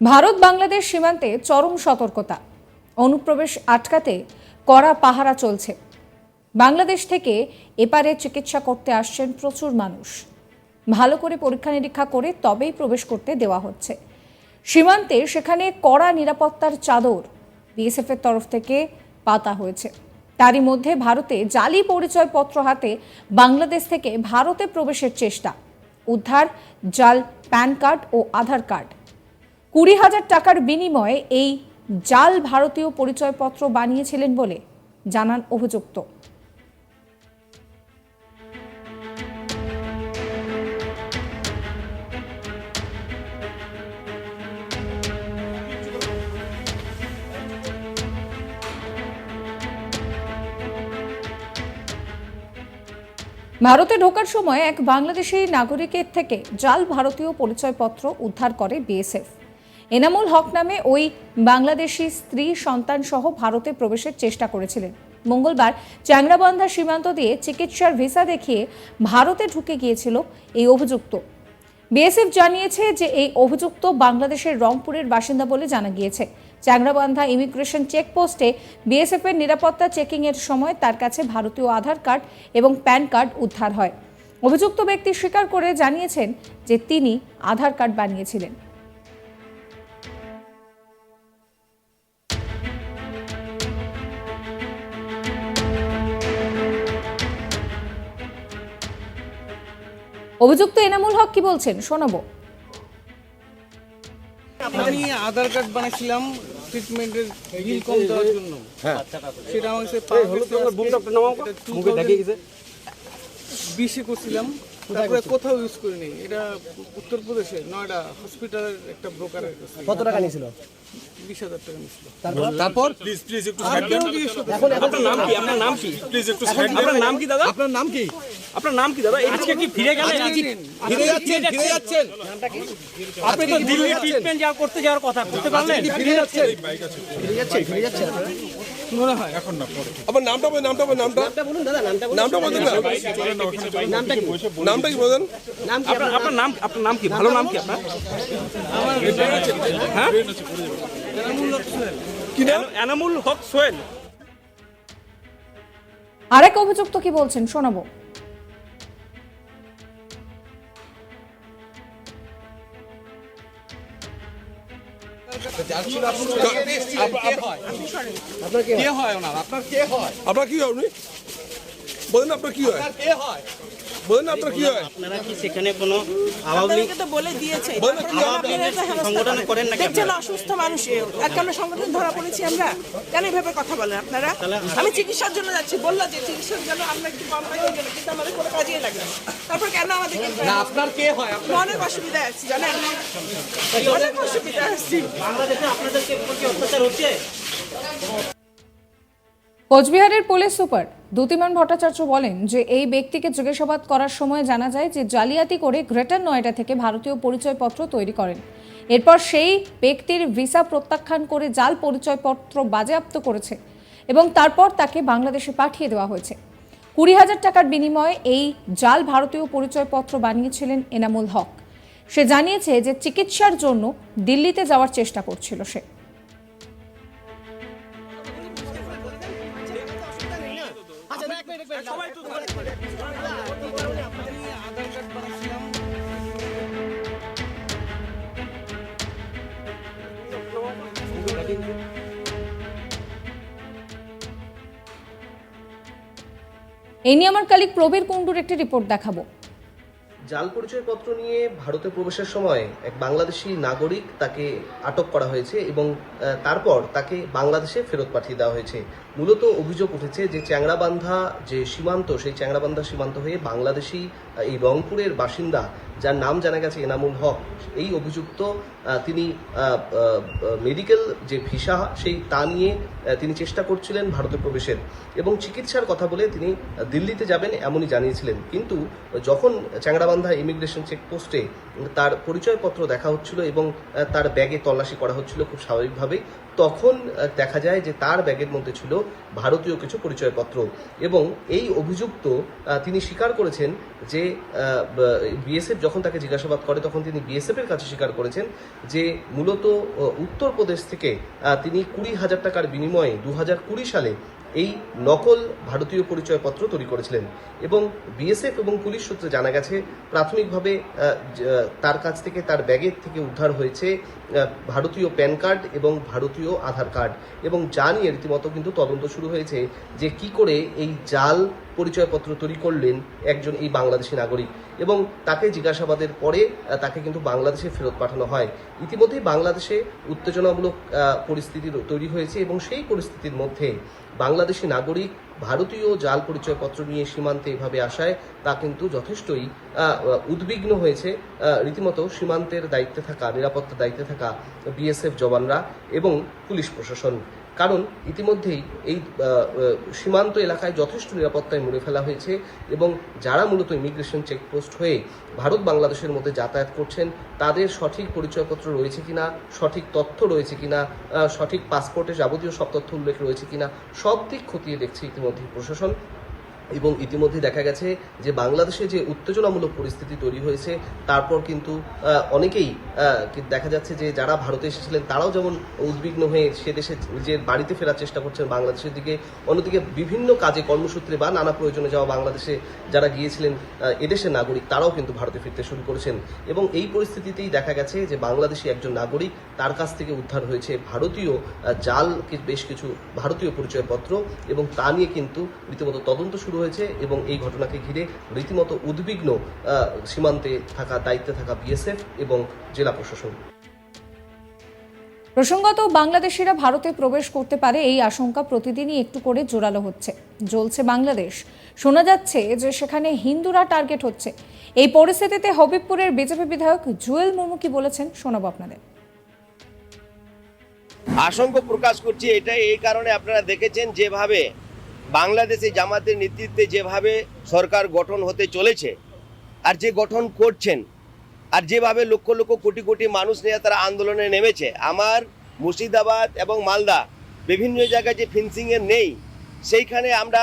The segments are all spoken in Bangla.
ভারত বাংলাদেশ সীমান্তে চরম সতর্কতা। অনুপ্রবেশ আটকাতে কড়া পাহারা চলছে। বাংলাদেশ থেকে এপারে চিকিৎসা করতে আসছেন প্রচুর মানুষ। ভালো করে পরীক্ষা নিরীক্ষা করে তবেই প্রবেশ করতে দেওয়া হচ্ছে। সীমান্তে সেখানে কড়া নিরাপত্তার চাদর বিএসএফ এর তরফ থেকে পাতা হয়েছে। তারই মধ্যে ভারতে জালি পরিচয়পত্র হাতে বাংলাদেশ থেকে ভারতে প্রবেশের চেষ্টা। উদ্ধার, জাল, প্যান কার্ড ও আধার কার্ড। কুড়ি হাজার টাকার বিনিময়ে এই জাল ভারতীয় পরিচয়পত্র বানিয়েছিলেন বলে জানান অভিযুক্ত। ভারতে ঢোকার সময় এক বাংলাদেশি নাগরিকের থেকে জাল ভারতীয় পরিচয়পত্র উদ্ধার করে বিএসএফ। এনামুল হক নামে ওই বাংলাদেশি স্ত্রী সন্তান সহ ভারতে প্রবেশের চেষ্টা করেছিলেন। মঙ্গলবার চ্যাংরাবান্ধা সীমান্ত দিয়ে চিকিৎসার ভিসা দেখিয়ে ভারতে ঢুকে গিয়েছিল এই অভিযুক্ত। বিএসএফ জানিয়েছে যে এই অভিযুক্ত বাংলাদেশের রংপুরের বাসিন্দা বলে জানা গিয়েছে। চ্যাংরাবান্ধা ইমিগ্রেশন চেকপোস্টে বিএসএফ এর নিরাপত্তা চেকিং এর সময় তার কাছে ভারতীয় আধার কার্ড এবং প্যান কার্ড উদ্ধার হয়। অভিযুক্ত ব্যক্তি স্বীকার করে জানিয়েছেন যে তিনি আধার কার্ড বানিয়েছিলেন। অভিযুক্ত এনামুল হক কি বলছেন? শোনাবো। আমি আধার কার্ড বানাইছিলাম ট্রিটমেন্টের বিল কম দেওয়ার জন্য। সেটা আমার কাছে মুখে দেখিয়ে গেছে বিশে করছিলাম। তারপরে কোথাও ইউজ করিনি। এটা উত্তরপ্রদেশে নয়ডা হসপিটালের একটা ব্রোকারের কত টাকা নিয়েছিল? বিশ হাজার টাকা নিয়েছিল। তারপর? প্লিজ প্লিজ একটু আপনারও জিজ্ঞেস করতে এখন এখন আপনার নাম কি? আপনার নাম কি? প্লিজ একটু আপনার নাম কি দাদা? আপনার নাম কি? আপনার নাম কি দাদা? আজকে কি ফিরে গেলেন? ফিরে যাচ্ছেন ফিরে যাচ্ছেন। আপনি তো দিল্লি ট্রিটমেন্ট যা করতে যাওয়ার কথা করতে পারলেন? ফিরে যাচ্ছেন? ফিরে যাচ্ছেন ফিরে যাচ্ছেন। মনে হয়। এখন না পরে। আমার নামটা বলেন নামটা বলেন নামটা। নামটা বলুন দাদা নামটা বলুন। নামটা বলেন নামটা কি? নামটা কি? বলেন? নাম কি আপনার আপনার? নাম আপনার নাম কি? ভালো নাম কি আপনার? হ্যাঁ? নাম এনামুল হক সোহেল। আরেক অভিযুক্ত কি বলছেন? শোনাবো। আপনার কে কে হয়? আপনার কে হয়? আপনার কি হয়? বলেন আপনার কি হয়? কে হয়? বলেন আপনার কি হয়? আপনারা কি সেখানে কোনো আওয়ামী তো বলে দিয়েছে। হয় সংগঠন করেন। নাকি দেখছেন অসুস্থ মানুষ একটা সংগঠন ধরা পড়েছি আমরা। কেন এভাবে কথা বলেন আপনারা? আমি চিকিৎসার জন্য যাচ্ছি বলল যে চিকিৎসার জন্য আমরা একটু কম গেলে কিন্তু আমাদের কোনো কাজেই লাগে তারপর কেন আমাদেরকে আপনার কে হয়? অনেক অসুবিধায় আছি জানেন? অনেক অসুবিধায় আছি। বাংলাদেশে আপনাদেরকে কি অত্যাচার হচ্ছে? কোচবিহারের পুলিশ সুপার দ্যুতিমান ভট্টাচার্য বলেন যে এই ব্যক্তিকে জিজ্ঞাসাবাদ করার সময় জানা যায় যে জালিয়াতি করে গ্রেটার নয়ডা থেকে ভারতীয় পরিচয়পত্র তৈরি করেন। এরপর সেই ব্যক্তির ভিসা প্রত্যাখ্যান করে জাল পরিচয়পত্র বাজেয়াপ্ত করেছে এবং তারপর তাকে বাংলাদেশে পাঠিয়ে দেওয়া হয়েছে। কুড়ি হাজার টাকার বিনিময়ে এই জাল ভারতীয় পরিচয়পত্র বানিয়েছিলেন এনামুল হক। সে জানিয়েছে যে চিকিৎসার জন্য দিল্লিতে যাওয়ার চেষ্টা করছিল সে। এই নিয়ে আমার কালিক প্রবীর কুণ্ডুর একটি রিপোর্ট দেখাবো। জাল পরিচয়পত্র নিয়ে ভারতে প্রবেশের সময় এক বাংলাদেশি নাগরিক তাকে আটক করা হয়েছে এবং তারপর তাকে বাংলাদেশে ফেরত পাঠিয়ে দেওয়া হয়েছে। মূলত অভিযোগ উঠেছে যে চ্যাংরাবান্ধা যে সীমান্ত, সেই চ্যাংরাবান্ধা সীমান্ত হয়ে বাংলাদেশি এই রংপুরের বাসিন্দা, যার নাম জানা গেছে এনামুল হক, এই অভিযুক্ত তিনি মেডিকেল যে ভিসা সেই তা নিয়ে তিনি চেষ্টা করছিলেন ভারতে প্রবেশের। এবং চিকিৎসার কথা বলে তিনি দিল্লিতে যাবেন এমনই জানিয়েছিলেন। কিন্তু যখন চ্যাংরাবান্ধা ইমিগ্রেশন চেকপোস্টে তার পরিচয়পত্র দেখা হচ্ছিল এবং তার ব্যাগে তল্লাশি করা হচ্ছিল খুব স্বাভাবিকভাবেই, তখন দেখা যায় যে তার ব্যাগের মধ্যে ছিল ভারতীয় কিছু পরিচয়পত্র। এবং এই অভিযুক্ত তিনি স্বীকার করেছেন যে বিএসএফ যখন তাকে জিজ্ঞাসাবাদ করে, তখন তিনি বিএসএফ এর কাছে স্বীকার করেছেন যে মূলত উত্তরপ্রদেশ থেকে তিনি কুড়ি হাজার টাকার বিনিময়ে দু হাজার কুড়ি সালে এই নকল ভারতীয় পরিচয়পত্র তৈরি করেছিলেন। এবং বিএসএফ এবং পুলিশ সূত্রে জানা গেছে, প্রাথমিকভাবে তার কাছ থেকে তার ব্যাগের থেকে উদ্ধার হয়েছে ভারতীয় প্যান কার্ড এবং ভারতীয় আধার কার্ড। এবং যা নিয়ে রীতিমতো কিন্তু তদন্ত শুরু হয়েছে যে কি করে এই জাল পরিচয়পত্র তৈরি করলেন একজন এই বাংলাদেশি নাগরিক এবং তাকে জিজ্ঞাসাবাদের পরে তাকে কিন্তু বাংলাদেশে ফেরত পাঠানো হয়। ইতিমধ্যেই বাংলাদেশে উত্তেজনামূলক পরিস্থিতি তৈরি হয়েছে এবং সেই পরিস্থিতির মধ্যে বাংলাদেশি নাগরিক ভারতীয় জাল পরিচয়পত্র নিয়ে সীমান্তে এভাবে আসায় তা কিন্তু যথেষ্টই উদ্বিগ্ন হয়েছে। রীতিমতো সীমান্তের দায়িত্বে থাকা, নিরাপত্তার দায়িত্বে থাকা বিএসএফ জওয়ানরা এবং পুলিশ প্রশাসন। কারণ ইতিমধ্যেই এই সীমান্ত এলাকায় যথেষ্ট নিরাপত্তায় মুড়ে ফেলা হয়েছে এবং যারা মূলত ইমিগ্রেশন চেকপোস্ট হয়ে ভারত বাংলাদেশের মধ্যে যাতায়াত করছেন, তাদের সঠিক পরিচয়পত্র রয়েছে কিনা, সঠিক তথ্য রয়েছে কিনা সঠিক পাসপোর্টে যাবতীয় সব তথ্য উল্লেখ রয়েছে কিনা, সব দিক খতিয়ে দেখছে ইতিমধ্যেই প্রশাসন। এবং ইতিমধ্যে দেখা গেছে যে বাংলাদেশে যে উত্তেজনামূলক পরিস্থিতি তৈরি হয়েছে, তারপর কিন্তু অনেকেই দেখা যাচ্ছে যে যারা ভারতে এসেছিলেন, তারাও যেমন উদ্বিগ্ন হয়ে সে দেশে নিজের বাড়িতে ফেরার চেষ্টা করছেন বাংলাদেশের দিকে, অন্যদিকে বিভিন্ন কাজে কর্মসূত্রে বা নানা প্রয়োজনে যাওয়া বাংলাদেশে যারা গিয়েছিলেন এদেশের নাগরিক, তারাও কিন্তু ভারতে ফিরতে শুরু করেছেন। এবং এই পরিস্থিতিতেই দেখা গেছে যে বাংলাদেশি একজন নাগরিক তার কাছ থেকে উদ্ধার হয়েছে ভারতীয় জাল বেশ কিছু ভারতীয় পরিচয়পত্র এবং তা নিয়ে কিন্তু রীতিমতো তদন্ত শুরু হয়েছে এবং এই ঘটনাকে ঘিরে রীতিমতো উদ্বিগ্ন সীমান্তে থাকা দায়িত্বে থাকা বিএসএফ এবং জেলা প্রশাসন। প্রসঙ্গত বাংলাদেশিরা ভারতে প্রবেশ করতে পারে এই আশঙ্কা প্রতিদিনই একটু করে জোরালো হচ্ছে। জ্বলছে বাংলাদেশ। শোনা যাচ্ছে যে সেখানে হিন্দুরা টার্গেট হচ্ছে। এই পরিস্থিতিতে হবিবপুরের বিজেপি বিধায়ক জুয়েল মুর্মু কি বলেছেন শোনাবো আপনাদের। আশঙ্কা প্রকাশ করছি এটা এই কারণে আপনারা দেখেছেন যেভাবে বাংলাদেশে জামাতের নেতৃত্বে যেভাবে সরকার গঠন হতে চলেছে আর যে গঠন করছেন আর যেভাবে লক্ষ লক্ষ কোটি কোটি মানুষ নিয়ে তারা আন্দোলনে নেমেছে, আমার মুর্শিদাবাদ এবং মালদা বিভিন্ন জায়গায় যে ফিন্সিংয়ের নেই, সেইখানে আমরা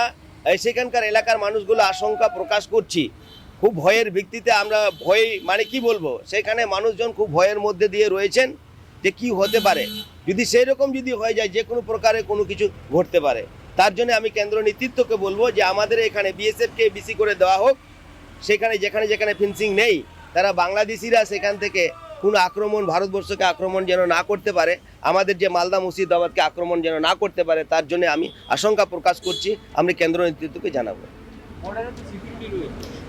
সেখানকার এলাকার মানুষগুলো আশঙ্কা প্রকাশ করছি। খুব ভয়ের ভিত্তিতে আমরা ভয় মানে কি বলব, সেখানে মানুষজন খুব ভয়ের মধ্যে দিয়ে রয়েছেন যে কি হতে পারে। যদি সেই রকম যদি হয়ে যায়, যে কোনো প্রকারে কোনো কিছু ঘটতে পারে। তার জন্য আমি কেন্দ্র নেতৃত্বকে বলব যে আমাদের এখানে বিএসএফকে বেশি করে দেওয়া হোক। সেখানে, যেখানে যেখানে ফেন্সিং নেই, তারা বাংলাদেশিরা সেখান থেকে কোনো আক্রমণ, ভারতবর্ষকে আক্রমণ যেন না করতে পারে, আমাদের যে মালদা মুর্শিদাবাদকে আক্রমণ যেন না করতে পারে, তার জন্য আমি আশঙ্কা প্রকাশ করছি। আমি কেন্দ্র নেতৃত্বকে জানাব।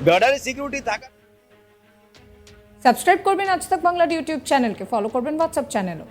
বর্ডারে সিকিউরিটি থাকা সাবস্ক্রাইব করবেন আজ তক বাংলার ইউটিউব চ্যানেলকে ফলো করবেন হোয়াটসঅ্যাপ চ্যানেলও